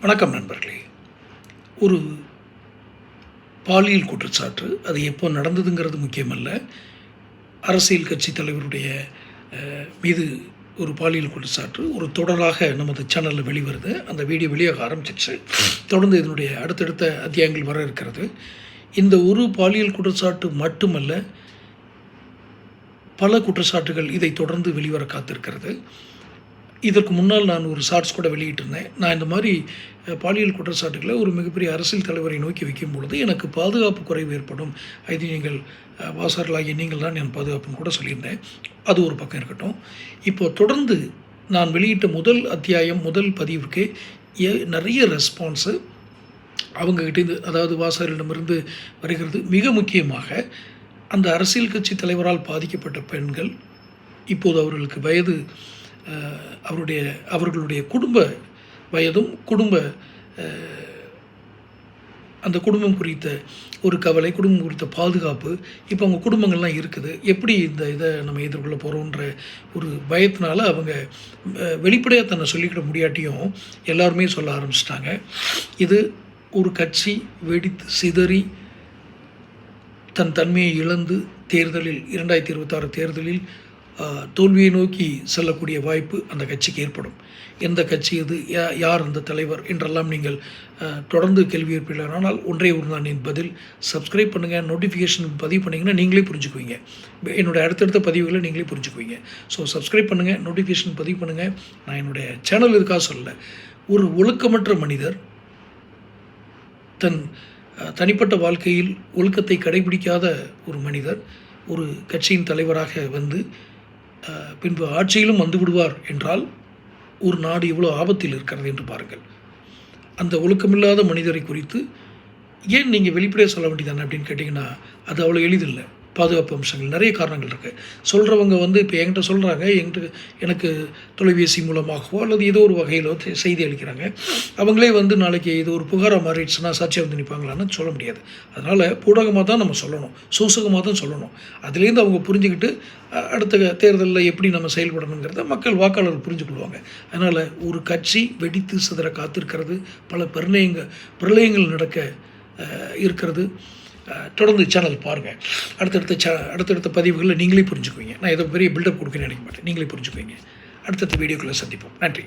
வணக்கம் நண்பர்களே. ஒரு பாலியல் குற்றச்சாட்டு அது எப்போ நடந்ததுங்கிறது முக்கியமல்ல. அரசியல் கட்சி தலைவருடைய மீது ஒரு பாலியல் குற்றச்சாட்டு ஒரு தொடராக நமது சேனலில் வெளிவருது. அந்த வீடியோ வெளியாக ஆரம்பிச்சிச்சு தொடர்ந்து இதனுடைய அடுத்தடுத்த அத்தியாயங்கள் வர இருக்கிறது. இந்த ஒரு பாலியல் குற்றச்சாட்டு மட்டுமல்ல பல குற்றச்சாட்டுகள் இதை தொடர்ந்து வெளிவர காத்திருக்கிறது. இதற்கு முன்னால் நான் ஒரு ஷார்ட்ஸ் கூட வெளியிட்டிருந்தேன். நான் இந்த மாதிரி பாலியல் குற்றச்சாட்டுகளை ஒரு மிகப்பெரிய அரசியல் தலைவரை நோக்கி வைக்கும் பொழுது எனக்கு பாதுகாப்பு குறைவு ஏற்படும். இது நீங்கள் வாசகர்களாகிய நீங்கள் தான் என் பாதுகாப்புன்னு கூட சொல்லியிருந்தேன். அது ஒரு பக்கம் இருக்கட்டும். இப்போ தொடர்ந்து நான் வெளியிட்ட முதல் அத்தியாயம் முதல் பதிவுக்கு ஏ- நிறைய ரெஸ்பான்ஸு அவங்ககிட்டேருந்து அதாவது வாசகர்களிடமிருந்து வருகிறது. மிக முக்கியமாக அந்த அரசியல் கட்சி தலைவரால் பாதிக்கப்பட்ட பெண்கள் இப்போது அவர்களுக்கு வயது அவருடைய அவர்களுடைய குடும்ப வயதும் குடும்ப அந்த குடும்பம் குறித்த ஒரு கவலை குடும்பம் குறித்த பாதுகாப்பு இப்போ அவங்க குடும்பங்கள்லாம் இருக்குது. எப்படி இந்த இதை நம்ம எதிர்கொள்ள போகிறோன்ற ஒரு பயத்தினால அவங்க வெளிப்படையாக தன்னை சொல்லிக்கிட முடியாட்டியும் எல்லாருமே சொல்ல ஆரம்பிச்சிட்டாங்க. இது ஒரு கட்சி வெடித்து சிதறி தன் தன்மையை இழந்து தேர்தலில் இரண்டாயிரத்தி இருபத்தாறு தேர்தலில் தோல்வியை நோக்கி செல்லக்கூடிய வாய்ப்பு அந்த கட்சிக்கு ஏற்படும். எந்த கட்சி இது? யா- யார் அந்த தலைவர்? என்றெல்லாம் நீங்கள் தொடர்ந்து கேள்வி ஏற்பீர்கள் ஆனால் ஒன்றே ஒரு நான் என் பதில். சப்ஸ்கிரைப் பண்ணுங்கள் நோட்டிஃபிகேஷன் பதிவு பண்ணிங்கன்னா நீங்களே புரிஞ்சுக்குவீங்க. என்னுடைய அடுத்தடுத்த பதிவுகளை நீங்களே புரிஞ்சுக்குவீங்க. ஸோ சப்ஸ்கிரைப் பண்ணுங்கள் நோட்டிஃபிகேஷன் பதிவு பண்ணுங்கள் நான் என்னுடைய சேனல் இதுக்காக சொல்லலை. ஒரு ஒழுக்கமற்ற மனிதர் தன் தனிப்பட்ட வாழ்க்கையில் ஒழுக்கத்தை கடைபிடிக்காத ஒரு மனிதர் ஒரு கட்சியின் தலைவராக வந்து பின்பு ஆட்சியிலும் வந்து விடுவார் என்றால் ஒரு நாடு எவ்வளோ ஆபத்தில் இருக்கிறது என்று பாருங்கள். அந்த ஒழுக்கமில்லாத மனிதரை குறித்து ஏன் நீங்கள் வெளிப்படையாக சொல்ல வேண்டியதானே அப்படின்னு கேட்டிங்கன்னா அது அவ்வளோ எளிதில்லை. பாதுகாப்பு அம்சங்கள் நிறைய காரணங்கள் இருக்குது சொல்கிறவங்க வந்து இப்போ என்கிட்ட சொல்கிறாங்க என்கிட்ட எனக்கு தொலைபேசி மூலமாகவோ அல்லது ஏதோ ஒரு வகையிலோ செய்தி அளிக்கிறாங்க. அவங்களே வந்து நாளைக்கு இது ஒரு புகாராக மாறிடுச்சுன்னா சாட்சியாக வந்து நிற்பாங்களான்னு சொல்ல முடியாது. அதனால் ஊடகமாக தான் நம்ம சொல்லணும். சூசகமாக தான் சொல்லணும். அதுலேருந்து அவங்க புரிஞ்சுக்கிட்டு அடுத்த தேர்தலில் எப்படி நம்ம செயல்படணுங்கிறத மக்கள் வாக்காளர்கள் புரிஞ்சுக்கொள்வாங்க அதனால் ஒரு கட்சி வெடித்து சிதற காத்திருக்கிறது பல பிரணயங்கள் பிரளயங்கள் நடக்க இருக்கிறது. தொடர்ந்து சேனல் பாருங்கள் அடுத்தடுத்த சே அடுத்தடுத்த பதிவுகளில் நீங்களே புரிஞ்சுக்குவீங்க. நான் ஏதோ பெரிய பில்டப் கொடுக்குன்னு நினைக்க மாட்டேன். நீங்களே புரிஞ்சுக்குவீங்க. அடுத்தடுத்த வீடியோக்களை சந்திப்போம். நன்றி.